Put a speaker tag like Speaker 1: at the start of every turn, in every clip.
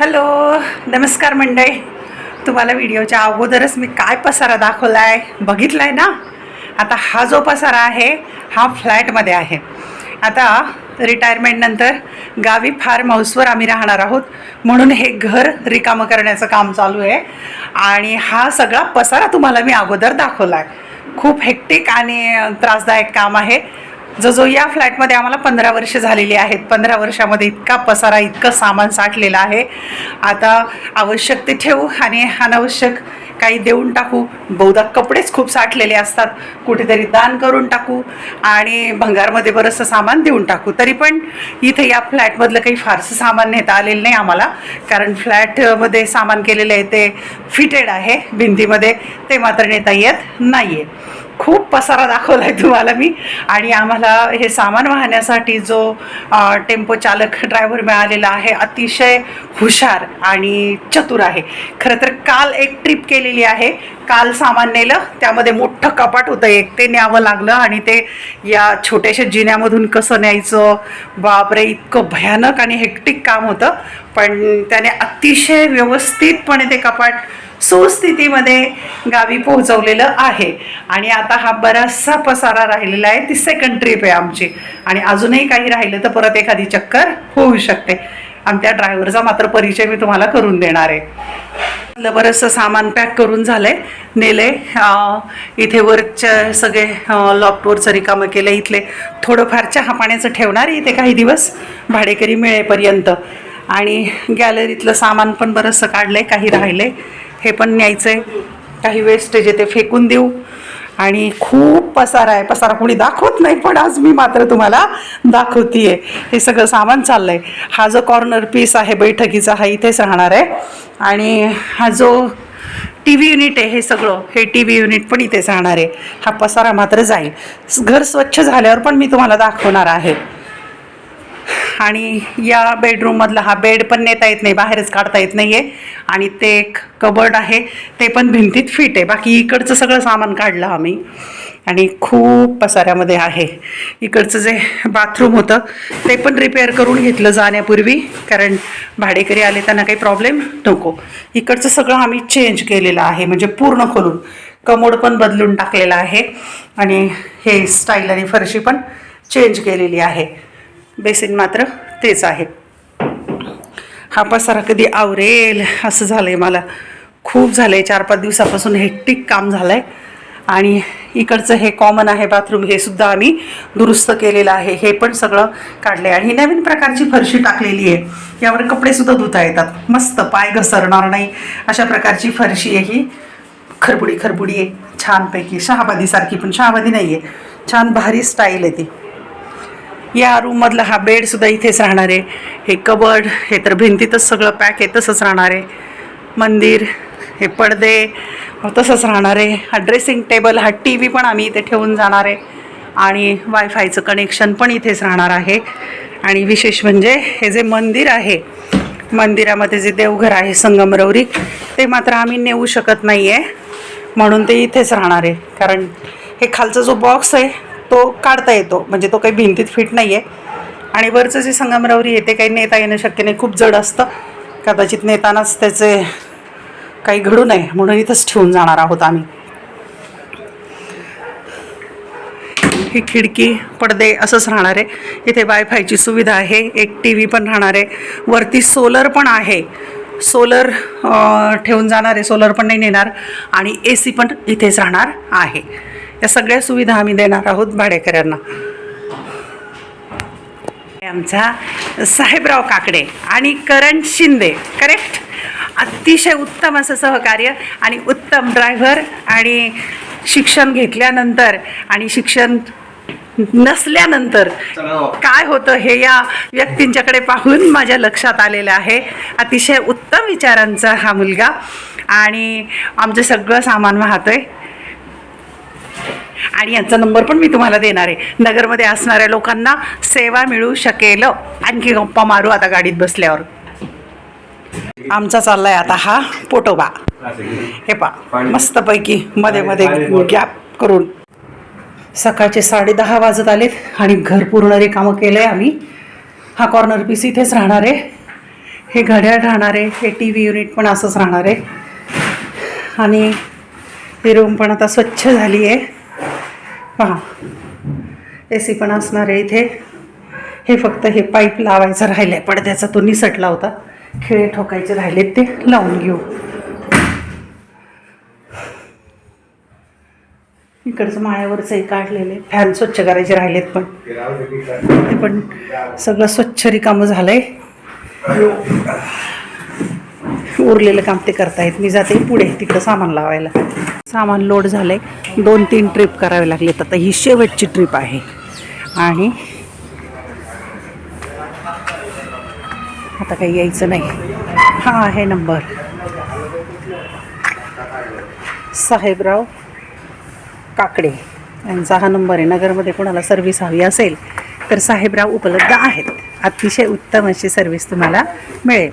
Speaker 1: Hello नमस्कार मंडळी. तुम्हाला व्हिडिओच्या अगोदरच मी काय पसारा दाखवला आहे बघितला आहे ना? आता हा जो पसारा आहे हा फ्लॅटमध्ये आहे. आता रिटायरमेंटनंतर गावी फार्म हाऊसवर आम्ही राहणार आहोत. म्हणून हे घर रिकामं करण्याचं काम चालू आहे. आणि हा सगळा पसारा तुम्हाला मी अगोदर दाखवला आहे खूप हेक्टिक आणि त्रासदायक काम आहे. जो जो या फ्लॅटमध्ये आम्हाला पंधरा वर्ष झालेली आहेत. पंधरा वर्षामध्ये इतका पसारा इतकं सामान साठलेलं आहे. आता आवश्यक ते ठेवू आणि अनावश्यक काही देऊन टाकू. बहुधा कपडेच खूप साठलेले असतात. कुठेतरी दान करून टाकू आणि भंगारमध्ये बरंचसं सामान देऊन टाकू. तरी पण इथे या फ्लॅटमधलं काही फारसं सामान नेता आलेलं नाही आम्हाला. कारण फ्लॅटमध्ये सामान केलेलं आहे ते फिटेड आहे. भिंतीमध्ये ते मात्र नेता येत नाही आहे खूप पसारा दाखवला आहे तुम्हाला मी. आणि आम्हाला हे सामान वाहण्यासाठी जो टेम्पो चालक ड्रायव्हर मिळालेला आहे अतिशय हुशार आणि चतुर आहे. खरं तर काल एक ट्रिप केलेली आहे. काल सामान नेलं त्यामध्ये मोठं कपाट होतं. एक ते न्यावं लागलं आणि ते या छोट्याशा जिन्यामधून कसं न्यायचं? बापरे इतकं भयानक आणि हेक्टिक काम होतं. पण त्याने अतिशय व्यवस्थितपणे ते कपाट सुस्थितीमध्ये गावी पोहोचवलेलं आहे. आणि आता हा बराचसा पसारा राहिलेला आहे. ती सेकंड ट्रिप आहे आमची. आणि अजूनही काही राहिलं तर परत एखादी चक्कर होऊ शकते. आणि त्या ड्रायव्हरचा मात्र परिचय मी तुम्हाला करून देणार आहे. बरंचसं सामान पॅक करून झालं आहे नेले इथे वर्कच्या सगळे लॉकडोरचं रिकामं केलं इथले. थोडंफार चहा पाण्याचं ठेवणार आहे इथे काही दिवस. भाडेकरी मिळेपर्यंत. आणि गॅलरीतलं सामान पण बरंचसं आहे काही राहिलं आहे हे पण न्यायचं आहे काही वेस्टेज आहे ते फेकून देऊ. आणि खूप पसारा आहे. पसारा कोणी दाखवत नाही पण आज मी मात्र तुम्हाला दाखवतीये. हे सगळं सामान चाललं आहे हा जो कॉर्नर पीस आहे बैठकीचा हा इथेच राहणार आहे. आणि हा जो टी व्ही युनिट आहे हे सगळं हे टी व्ही युनिट पण इथेच राहणार आहे. हा पसारा मात्र जाईल. घर स्वच्छ झाल्यावर पण मी तुम्हाला दाखवणार आहे. आणि या बेडरूममधला हा बेड पण नेता येत नाही बाहेरच काढता येत नाही आहे आणि ते एक कबर्ड आहे ते पण भिंतीत फिट आहे. बाकी इकडचं सगळं सामान काढलं आम्ही. आणि खूप पसाऱ्यामध्ये आहे. इकडचं जे बाथरूम होतं ते पण रिपेअर करून घेतलं जाण्यापूर्वी. कारण भाडेकरी आले त्यांना काही प्रॉब्लेम नको. इकडचं सगळं आम्ही चेंज केलेलं आहे म्हणजे पूर्ण खोलून. कमोड पण बदलून टाकलेलं आहे. आणि हे स्टाईल आणि फरशी पण चेंज केलेली आहे. बेसिन मात्र तेच आहे. हा पसारा कधी आवरेल असं झालं आहे मला. खूप झालं आहे चार पाच दिवसापासून हेक्टिक काम झालं आहे आणि इकडचं हे कॉमन आहे बाथरूम हे सुद्धा आम्ही दुरुस्त केलेलं आहे. हे पण सगळं काढलं आहे आणि ही नवीन प्रकारची फरशी टाकलेली आहे. यावर कपडेसुद्धा धुता येतात. मस्त पाय घसरणार नाही. अशा प्रकारची फरशी आहे ही. खरबुडी खरबुडी आहे. छानपैकी. शहाबादीसारखी पण शहाबादी नाही आहे छान भारी स्टाईल आहे ती. या रूममधला हा बेडसुद्धा इथेच राहणार आहे. हे कबर्ड हे तर भिंतीतच सगळं पॅक आहे तसंच राहणार आहे. मंदिर हे पडदे तसंच राहणार आहे. हा ड्रेसिंग टेबल हा टी व्ही पण आम्ही इथे ठेवून जाणार आहे. आणि वायफायचं कनेक्शन पण इथेच राहणार आहे. आणि विशेष म्हणजे हे जे मंदिर आहे मंदिरामध्ये जे देवघर आहे संगमरवरी ते मात्र आम्ही नेऊ शकत नाही आहे म्हणून ते इथेच राहणार आहे. कारण हे खालचा जो बॉक्स आहे तो काढता येतो. म्हणजे तो काही भिंतीत फिट नाही आहे आणि वरचं जे संगमरावरी आहे ते काही नेता येणं शक्य नाही. खूप जड असतं. कदाचित नेतानाच त्याचे काही घडू नये. म्हणून इथंच ठेवून जाणार आहोत आम्ही. ही खिडकी पडदे असंच राहणार आहे. इथे वायफायची सुविधा आहे. एक टी व्ही पण राहणार आहे. वरती सोलर पण आहे. सोलर ठेवून जाणार आहे. सोलर पण नाही नेणार. आणि ए सी पण इथेच राहणार आहे. या सगळ्या सुविधा आम्ही देणार आहोत भाडेकऱ्यांना आमचा साहेबराव काकडे आणि करण शिंदे करेक्ट अतिशय उत्तम असं सहकार्य आणि उत्तम ड्रायव्हर आणि शिक्षण घेतल्यानंतर आणि शिक्षण नसल्यानंतर काय होतं हे या व्यक्तींच्याकडे पाहून माझ्या लक्षात आलेलं आहे. अतिशय उत्तम विचारांचा हा मुलगा आणि आमचं सगळं सामान वाहतोय. आणि यांचा नंबर पण मी तुम्हाला देणार आहे. नगरमध्ये असणाऱ्या लोकांना सेवा मिळू शकेल. आणखी गप्पा मारू आता गाडीत बसल्यावर. आमचा चाललाय आता हा पोटोबा. हे पा मस्तपैकी मध्ये मध्ये गॅप करून. सकाळचे साडेदहा वाजत आलेत आणि घर पूर्ण रिकामं केलं आहे आम्ही. हा कॉर्नर पीस इथेच राहणार आहे. हे घड्याळ राहणार आहे हे टी व्ही युनिट पण असंच राहणार आहे. आणि ही रूम पण आता स्वच्छ झाली आहे. पहा ए सी पण असणार आहे इथे. हे फक्त हे पाईप लावायचं राहिलं आहे पडद्याचा तो निसटला होता. खिळे ठोकायचे राहिलेत ते. लावून घेऊ. इकडचं माळ्यावरचंही काढलेले फॅन स्वच्छ करायचे राहिलेत पण. ते पण सगळं स्वच्छ रिकामं आहे उरलेलं काम ते करतायत. मी जाते पुढे तिकडं सामान लावायला. सामान लोड झालंय. दोन तीन ट्रिप करावे लागलेत. आता ही शेवटची ट्रिप आहे. आणि आता काही यायचं नाही. हा आहे नंबर साहेबराव काकडे यांचा हा नंबर आहे. नगरमध्ये कोणाला सर्व्हिस हवी असेल तर साहेबराव उपलब्ध आहेत. अतिशय उत्तम अशी सर्व्हिस तुम्हाला मिळेल.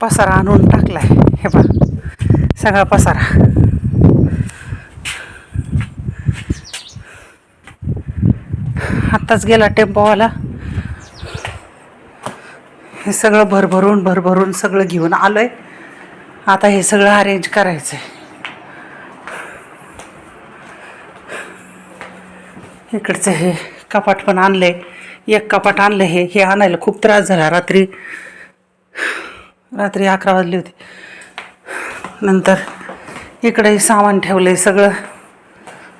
Speaker 1: पसारा आणून टाकलाय. हे पा सगळा पसारा. आत्ताच गेला टेम्पोवाला. हे सगळं भरभरून भरभरून सगळं घेऊन आलोय. आता हे सगळं अरेंज करायचं आहे इकडचं हे कपाट पण आणलंय. एक कपाट आणलं हे. हे आणायला खूप त्रास झाला. रात्री रात्री अकरा वाजली होती. नंतर इकडे सामान ठेवलंय. सगळं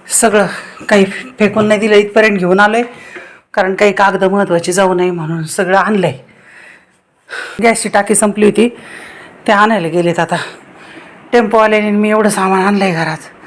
Speaker 1: सगळं काही फेकून नाही दिलं. इथपर्यंत घेऊन आलोय. कारण काही कागद महत्त्वाची जाऊ नये म्हणून सगळं आणलंय. गॅसची टाकी संपली होती. ते आणायला गेलेत आता. टेम्पोवाल्याने मी एवढं सामान आणलंय घरात.